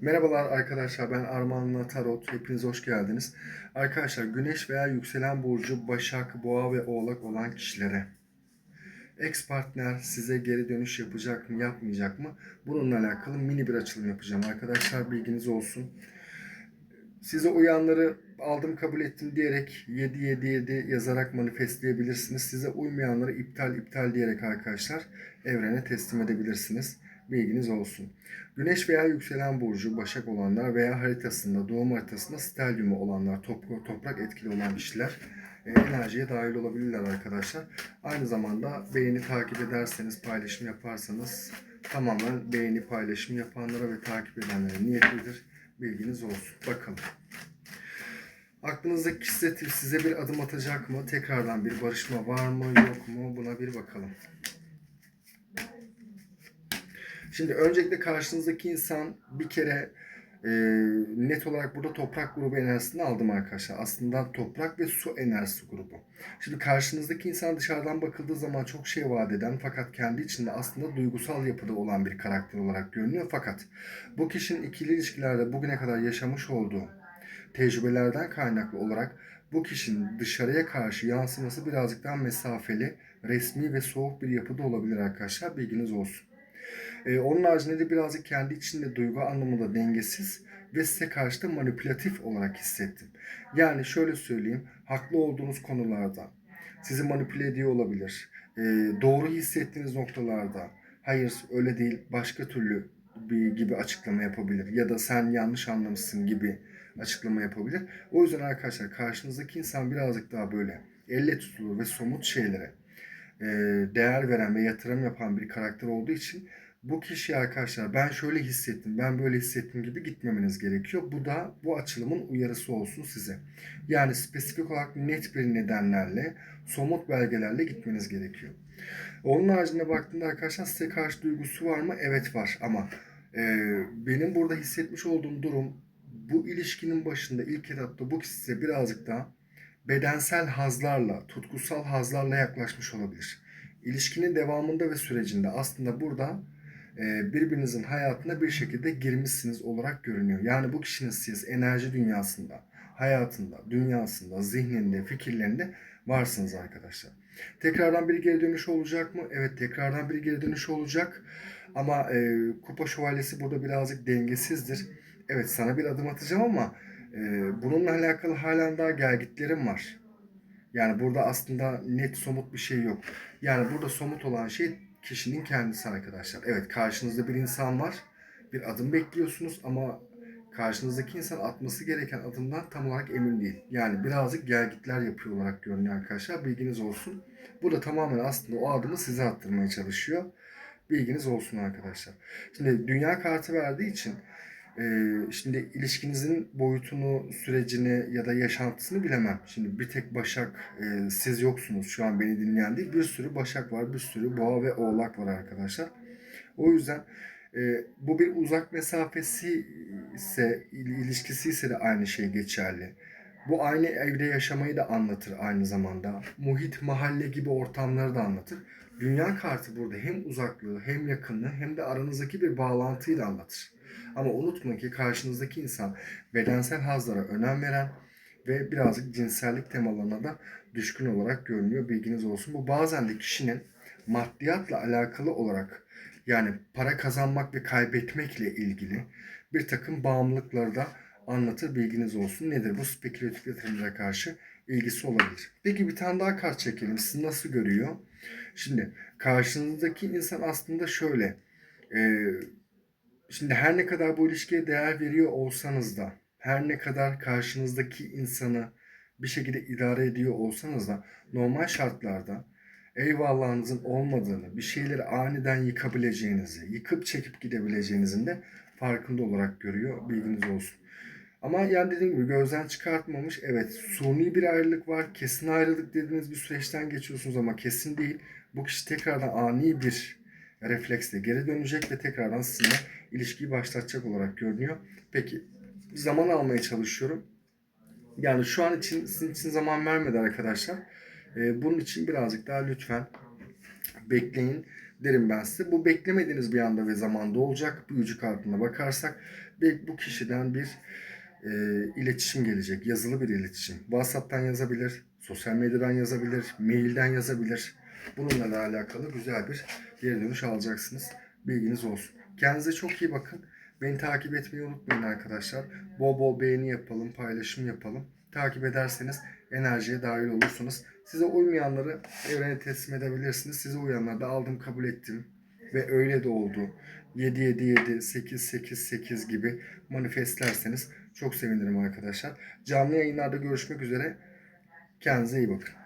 Merhabalar arkadaşlar ben Armağanlı Tarot. Hepiniz hoş geldiniz. Arkadaşlar güneş veya yükselen burcu Başak, Boğa ve Oğlak olan kişilere ex partner size geri dönüş yapacak mı yapmayacak mı? Bununla alakalı mini bir açılım yapacağım arkadaşlar bilginiz olsun. Size uyanları aldım kabul ettim diyerek 777 yazarak manifestleyebilirsiniz. Size uymayanları iptal iptal diyerek arkadaşlar evrene teslim edebilirsiniz. Bilginiz olsun. Güneş veya yükselen burcu Başak olanlar veya haritasında doğum haritasında stelyumu olanlar top- toprak etkili olan kişiler e, enerjiye dahil olabilirler arkadaşlar. Aynı zamanda beğeni takip ederseniz paylaşım yaparsanız tamamen beğeni paylaşım yapanlara ve takip edenlere niyetlidir. Bilginiz olsun. Bakalım. Aklınızdaki kişi size bir adım atacak mı? Tekrardan bir barışma var mı yok mu? Buna bir bakalım. Şimdi öncelikle karşınızdaki insan bir kere e, net olarak burada toprak grubu enerjisini aldım arkadaşlar. Aslında toprak ve su enerjisi grubu. Şimdi karşınızdaki insan dışarıdan bakıldığı zaman çok şey vaat eden fakat kendi içinde aslında duygusal yapıda olan bir karakter olarak görünüyor. Fakat bu kişinin ikili ilişkilerde bugüne kadar yaşamış olduğu tecrübelerden kaynaklı olarak bu kişinin dışarıya karşı yansıması birazcık daha mesafeli, resmi ve soğuk bir yapıda olabilir arkadaşlar. Bilginiz olsun. Ee, onun haricinde de birazcık kendi içinde duygu anlamında dengesiz ve size karşı da manipülatif olarak hissettim. Yani şöyle söyleyeyim, haklı olduğunuz konularda sizi manipüle ediyor olabilir. Ee, doğru hissettiğiniz noktalarda hayır öyle değil başka türlü bir gibi açıklama yapabilir ya da sen yanlış anlamışsın gibi açıklama yapabilir. O yüzden arkadaşlar karşınızdaki insan birazcık daha böyle elle tutulur ve somut şeylere e, değer veren ve yatırım yapan bir karakter olduğu için bu kişi arkadaşlar ben şöyle hissettim, ben böyle hissettim gibi gitmemeniz gerekiyor. Bu da bu açılımın uyarısı olsun size. Yani spesifik olarak net bir nedenlerle, somut belgelerle gitmeniz gerekiyor. Onun haricinde baktığında arkadaşlar size karşı duygusu var mı? Evet var ama e, benim burada hissetmiş olduğum durum bu ilişkinin başında ilk etapta bu kişi size birazcık daha bedensel hazlarla, tutkusal hazlarla yaklaşmış olabilir. İlişkinin devamında ve sürecinde aslında burada e, birbirinizin hayatına bir şekilde girmişsiniz olarak görünüyor. Yani bu kişinin siz enerji dünyasında, hayatında, dünyasında, zihninde, fikirlerinde varsınız arkadaşlar. Tekrardan bir geri dönüş olacak mı? Evet tekrardan bir geri dönüş olacak. Ama e, kupa şövalyesi burada birazcık dengesizdir. Evet sana bir adım atacağım ama e, bununla alakalı halen daha gelgitlerim var. Yani burada aslında net somut bir şey yok. Yani burada somut olan şey kişinin kendisi arkadaşlar. Evet karşınızda bir insan var. Bir adım bekliyorsunuz ama karşınızdaki insan atması gereken adımdan tam olarak emin değil. Yani birazcık gelgitler yapıyor olarak görünüyor arkadaşlar. Bilginiz olsun. Burada tamamen aslında o adımı size attırmaya çalışıyor. Bilginiz olsun arkadaşlar. Şimdi dünya kartı verdiği için şimdi ilişkinizin boyutunu, sürecini ya da yaşantısını bilemem. Şimdi bir tek Başak e, siz yoksunuz şu an beni dinleyen değil. Bir sürü Başak var, bir sürü Boğa ve Oğlak var arkadaşlar. O yüzden e, bu bir uzak mesafesi ise, il- ilişkisi ise de aynı şey geçerli. Bu aynı evde yaşamayı da anlatır aynı zamanda. Muhit, mahalle gibi ortamları da anlatır. Dünya kartı burada hem uzaklığı hem yakınlığı hem de aranızdaki bir bağlantıyı da anlatır. Ama unutmayın ki karşınızdaki insan bedensel hazlara önem veren ve birazcık cinsellik temalarına da düşkün olarak görünüyor. Bilginiz olsun. Bu bazen de kişinin maddiyatla alakalı olarak yani para kazanmak ve kaybetmekle ilgili bir takım bağımlılıkları da anlatır. Bilginiz olsun. Nedir bu? Spekülatif yatırımlara karşı ilgisi olabilir. Peki bir tane daha kart çekelim. Sizi nasıl görüyor? Şimdi karşınızdaki insan aslında şöyle. e, Şimdi her ne kadar bu ilişkiye değer veriyor olsanız da, her ne kadar karşınızdaki insanı bir şekilde idare ediyor olsanız da normal şartlarda eyvallahınızın olmadığını, bir şeyleri aniden yıkabileceğinizi, yıkıp çekip gidebileceğinizin de farkında olarak görüyor. Bilginiz olsun. Ama yani dediğim gibi gözden çıkartmamış. Evet suni bir ayrılık var. Kesin ayrılık dediğiniz bir süreçten geçiyorsunuz ama kesin değil. Bu kişi tekrardan ani bir refleksle geri dönecek ve tekrardan sizinle ilişkiyi başlatacak olarak görünüyor. Peki zaman almaya çalışıyorum. Yani şu an için sizin için zaman vermedi arkadaşlar. Ee, bunun için birazcık daha lütfen bekleyin. derim ben size. Bu beklemediğiniz bir anda ve zamanda olacak. Büyücü kartına bakarsak ve bu kişiden bir e, iletişim gelecek. Yazılı bir iletişim. WhatsApp'tan yazabilir, sosyal medyadan yazabilir, mailden yazabilir. Bununla da alakalı güzel bir geri dönüş alacaksınız. Bilginiz olsun. Kendinize çok iyi bakın. Beni takip etmeyi unutmayın arkadaşlar. Bol bol beğeni yapalım, paylaşım yapalım. Takip ederseniz enerjiye dahil olursunuz. Size uymayanları evrene teslim edebilirsiniz. Size uyanları da aldım, kabul ettim. Ve öyle de oldu. 7 7 7 8 8 8 gibi manifestlerseniz çok sevinirim arkadaşlar. Canlı yayınlarda görüşmek üzere. Kendinize iyi bakın.